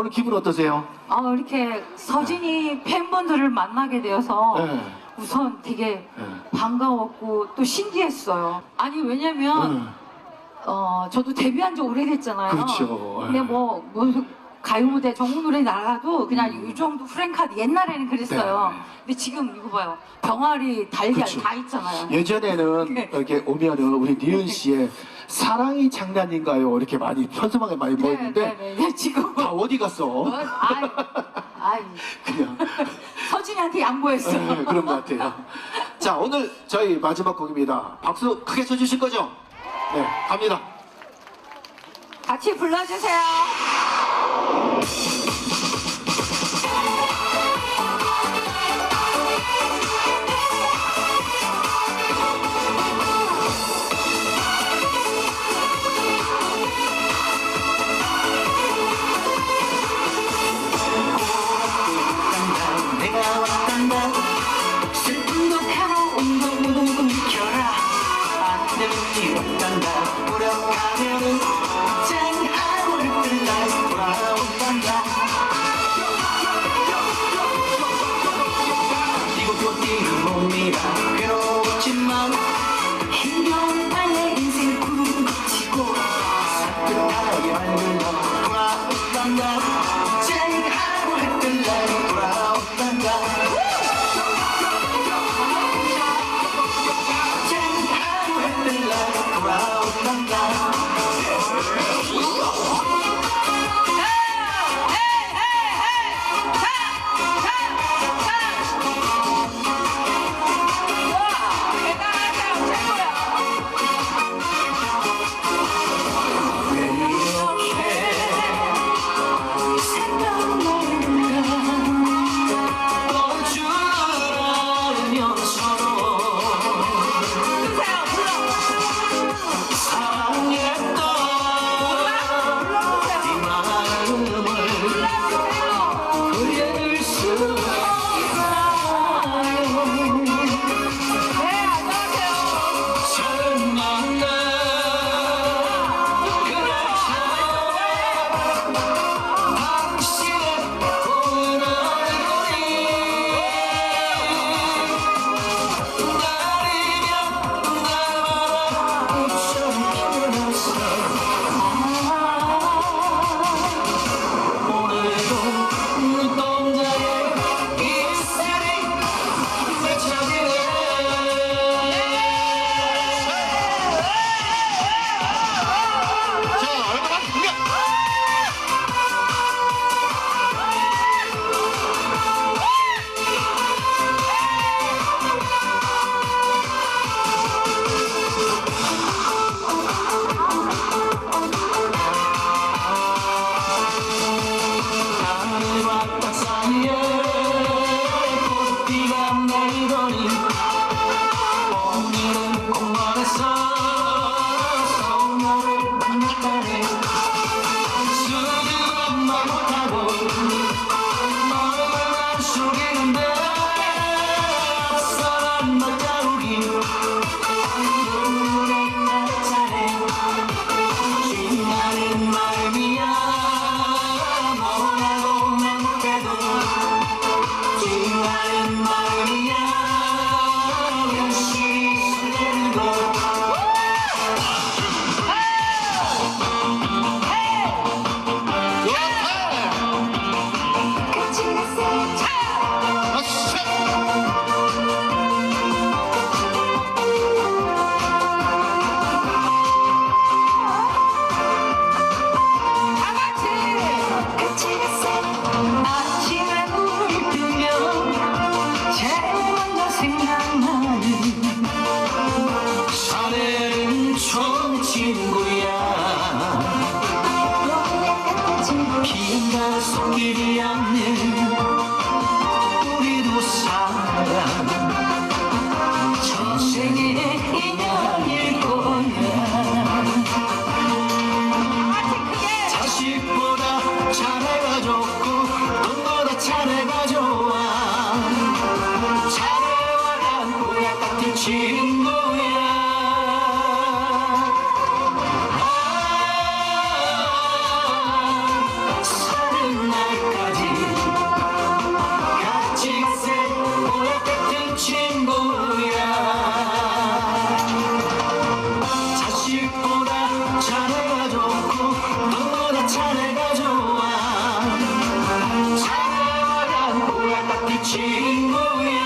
오늘 기분 어떠세요? 어, 이렇게 서진이 팬분들을 만나게 되어서 네. 우선 되게 네. 반가웠고 또 신기했어요. 아니 왜냐면 음. 어 저도 데뷔한 지 오래됐잖아요. 그렇죠. 근데 뭐, 뭐 가요 무대 전국 노래 나가도 그냥 음. 이 정도 프랭카드 옛날에는 그랬어요. 네. 근데 지금 이거 봐요. 병아리, 달걀 그렇죠. 다 있잖아요. 예전에는 네. 이렇게 오면은 우리 니은 씨의 사랑이 장난인가요? 이렇게 많이 편성하게 많이 네, 보였는데 네, 네. 지금 다 어디 갔어? 어, 아이, 아이, 그냥 서진이한테 양보했어. 네, 그런 것 같아요. 자 오늘 저희 마지막 곡입니다. 박수 크게 쳐주실 거죠? 네 갑니다. 같이 불러주세요. I'm not 아 情无意。